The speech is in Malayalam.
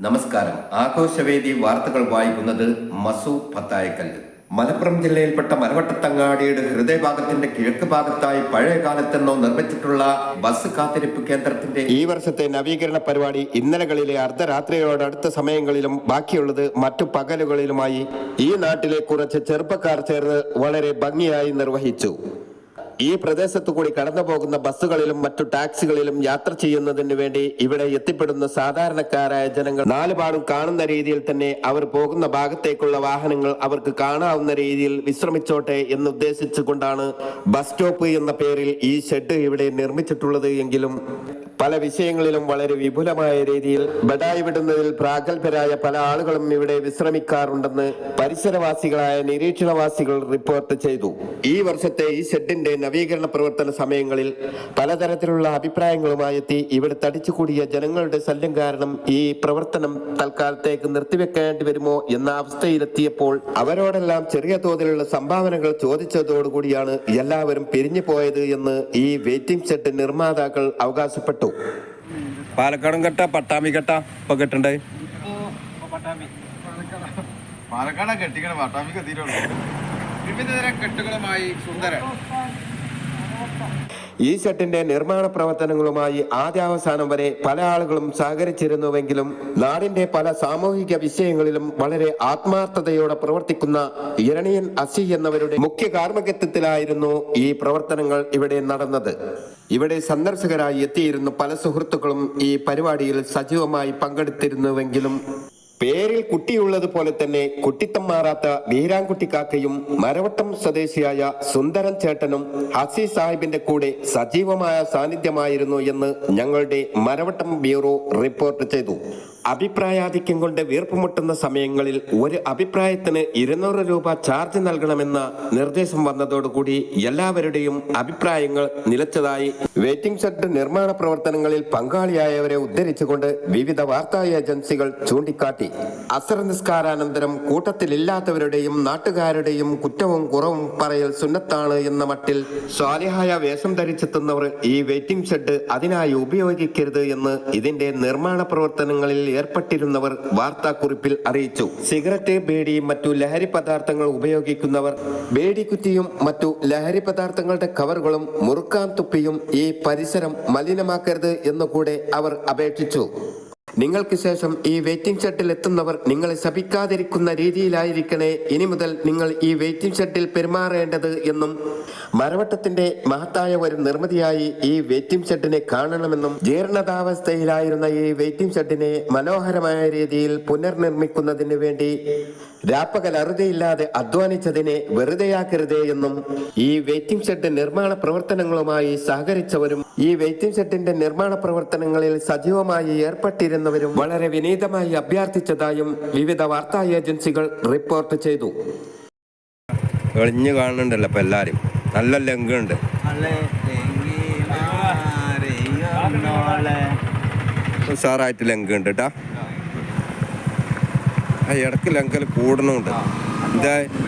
നമസ്കാരം. ആഘോഷവേദി വാർത്തകൾ വായിക്കുന്നത് മസു പത്തായക്കല്ല്. മലപ്പുറം ജില്ലയിൽപ്പെട്ട മരവട്ടത്തങ്ങാടിയുടെ ഹൃദയഭാഗത്തിന്റെ കിഴക്ക് ഭാഗത്തായി പഴയ കാലത്തെന്നോ നിർമ്മിച്ചിട്ടുള്ള ബസ് കാത്തിരിപ്പ് കേന്ദ്രത്തിന്റെ ഈ വർഷത്തെ നവീകരണ പരിപാടി ഇന്നലകളിലെ അർദ്ധരാത്രിയോടടുത്ത സമയങ്ങളിലും ബാക്കിയുള്ളത് മറ്റു പകലുകളിലുമായി. ഈ നാട്ടിലെ കുറച്ച് ചെറുപ്പക്കാർ ചേർന്ന് വളരെ ഭംഗിയായി നിർവഹിച്ചു. ഈ പ്രദേശത്തു കൂടി കടന്നു പോകുന്ന ബസ്സുകളിലും മറ്റു ടാക്സികളിലും യാത്ര ചെയ്യുന്നതിന് വേണ്ടി ഇവിടെ എത്തിപ്പെടുന്ന സാധാരണക്കാരായ ജനങ്ങൾ നാലുപാടും കാണുന്ന രീതിയിൽ തന്നെ അവർ പോകുന്ന ഭാഗത്തേക്കുള്ള വാഹനങ്ങൾ അവർക്ക് കാണാവുന്ന രീതിയിൽ വിശ്രമിച്ചോട്ടെ എന്ന് ഉദ്ദേശിച്ചുകൊണ്ടാണ് ബസ് സ്റ്റോപ്പ് എന്ന പേരിൽ ഈ ഷെഡ് ഇവിടെ നിർമ്മിച്ചിട്ടുള്ളത് എങ്കിലും പല വിഷയങ്ങളിലും വളരെ വിപുലമായ രീതിയിൽ ബഡായി വിടുന്നതിൽ പ്രാഗൽഭരായ പല ആളുകളും ഇവിടെ വിശ്രമിക്കാറുണ്ടെന്ന് പരിസരവാസികളായ നിരീക്ഷണവാസികൾ റിപ്പോർട്ട് ചെയ്തു. ഈ വർഷത്തെ ഈ ഷെഡിന്റെ നവീകരണ പ്രവർത്തന സമയങ്ങളിൽ പലതരത്തിലുള്ള അഭിപ്രായങ്ങളുമായി എത്തി ഇവിടെ തടിച്ചുകൂടിയ ജനങ്ങളുടെ ശല്യം കാരണം ഈ പ്രവർത്തനം തൽക്കാലത്തേക്ക് നിർത്തിവെക്കേണ്ടി വരുമോ എന്ന അവസ്ഥയിലെത്തിയപ്പോൾ അവരോടെല്ലാം ചെറിയ തോതിലുള്ള സംഭാവനകൾ ചോദിച്ചതോടുകൂടിയാണ് എല്ലാവരും പിരിഞ്ഞു പോയത് എന്ന് ഈ വെയിറ്റിംഗ് ഷെഡ് നിർമ്മാതാക്കൾ അവകാശപ്പെട്ടു. പാലക്കാടും കെട്ട പട്ടാമി കെട്ട ഇപ്പൊ കെട്ടണ്ടേ? പാലക്കാട് കെട്ടിക്കണ പട്ടാമിക്ക് എത്തിയിട്ടുള്ളൂ. വിവിധതരം കെട്ടുകളുമായി സുന്ദരൻ. ഈ ഷെഡിന്റെ നിർമ്മാണ പ്രവർത്തനങ്ങളുമായി ആദ്യാവസാനം വരെ പല ആളുകളും സഹകരിച്ചിരുന്നുവെങ്കിലും നാടിന്റെ പല സാമൂഹിക വിഷയങ്ങളിലും വളരെ ആത്മാർത്ഥതയോടെ പ്രവർത്തിക്കുന്ന ഇരണിയൻ അസി എന്നവരുടെ മുഖ്യ കാർമ്മികത്വത്തിലായിരുന്നു ഈ പ്രവർത്തനങ്ങൾ ഇവിടെ നടന്നത്. ഇവിടെ സന്ദർശകരായി എത്തിയിരുന്ന പല സുഹൃത്തുക്കളും ഈ പരിപാടിയിൽ സജീവമായി പങ്കെടുത്തിരുന്നുവെങ്കിലും പേരിൽ കുട്ടിയുള്ളത് പോലെ തന്നെ കുട്ടിത്തം മാറാത്ത വീരാൻകുട്ടിക്കാക്കയും മരവട്ടം സ്വദേശിയായ സുന്ദരൻ ചേട്ടനും ഹസി സാഹിബിന്റെ കൂടെ സജീവമായ സാന്നിധ്യമായിരുന്നു എന്ന് ഞങ്ങളുടെ മരവട്ടം ബ്യൂറോ റിപ്പോർട്ട് ചെയ്തു. അഭിപ്രായാധിക്യം കൊണ്ട് വീർപ്പുമുട്ടുന്ന സമയങ്ങളിൽ ഒരു അഭിപ്രായത്തിന് ഇരുന്നൂറ് രൂപ ചാർജ് നൽകണമെന്ന നിർദ്ദേശം വന്നതോടുകൂടി എല്ലാവരുടെയും അഭിപ്രായങ്ങൾ നിലച്ചതായി. വെയിറ്റിംഗ് ഷെഡ് നിർമ്മാണ പ്രവർത്തനങ്ങളിൽ പങ്കാളിയായവരെ ഉദ്ധരിച്ചുകൊണ്ട് വിവിധ വാർത്താ ഏജൻസികൾ ചൂണ്ടിക്കാട്ടി. അസർ നിസ്കാരാനന്തരം കൂട്ടത്തിലില്ലാത്തവരുടെയും നാട്ടുകാരുടെയും കുറ്റവും കുറവും പറയൽ സുന്നത്താണ് എന്ന മട്ടിൽ സ്വാലിഹായ വേഷം ധരിച്ചെത്തുന്നവർ ഈ വെയിറ്റിംഗ് ഷെഡ് അതിനായി ഉപയോഗിക്കരുത് എന്ന് ഇതിന്റെ നിർമ്മാണ പ്രവർത്തനങ്ങളിൽ ഏർപ്പെട്ടിരുന്നവർ വാർത്താക്കുറിപ്പിൽ അറിയിച്ചു. സിഗരറ്റ് ബേഡി മറ്റു ലഹരി പദാർത്ഥങ്ങൾ ഉപയോഗിക്കുന്നവർ ബേഡി കുറ്റിയും മറ്റു ലഹരി പദാർത്ഥങ്ങളുടെ കവറുകളും മുറുക്കാൻ തുപ്പിയും ഈ പരിസരം മലിനമാക്കരുത് എന്നുകൂടെ അവർ അപേക്ഷിച്ചു. നിങ്ങൾക്ക് ശേഷം ഈ വെയിറ്റിംഗ് ഷെഡിൽ എത്തുന്നവർ നിങ്ങളെ ശപിക്കാതിരിക്കുന്ന രീതിയിലായിരിക്കണേ. ഇനി മുതൽ നിങ്ങൾ ഈ വെയിറ്റിംഗ് ഷെഡിൽ പെരുമാറേണ്ടത് എന്നും മരവട്ടത്തിന്റെ മഹത്തായ ഒരു നിർമ്മിതിയായി ഈ വെയിറ്റിംഗ് ഷെഡിനെ കാണണമെന്നും ജീർണതാവസ്ഥയിലായിരുന്ന ഈ വെയിറ്റിംഗ് ഷെഡിനെ മനോഹരമായ രീതിയിൽ പുനർനിർമ്മിക്കുന്നതിന് വേണ്ടി രാപ്പകൽ അറുതിയില്ലാതെ അധ്വാനിച്ചതിനെ വെറുതെയാക്കരുതേ എന്നും ഈ വെയിറ്റിംഗ് ഷെഡ് നിർമ്മാണ പ്രവർത്തനങ്ങളുമായി സഹകരിച്ചവരും ഈ വെയിറ്റിംഗ് ഷെഡിന്റെ നിർമ്മാണ പ്രവർത്തനങ്ങളിൽ സജീവമായി ഏർപ്പെട്ടിരുന്നവരും വളരെ വിനീതമായി അഭ്യർത്ഥിച്ചതായും വിവിധ വാർത്താ ഏജൻസികൾ റിപ്പോർട്ട് ചെയ്തു. എളിഞ്ഞ് കാണുന്നുണ്ടല്ലോ ഇപ്പൊ എല്ലാരും. നല്ല ലങ്കുണ്ട്. ഉഷാറായിട്ട് ലങ്കുണ്ട് കേട്ടാ ആ ഇടയ്ക്ക് ലങ്കൽ കൂടണുണ്ട്. എന്താ?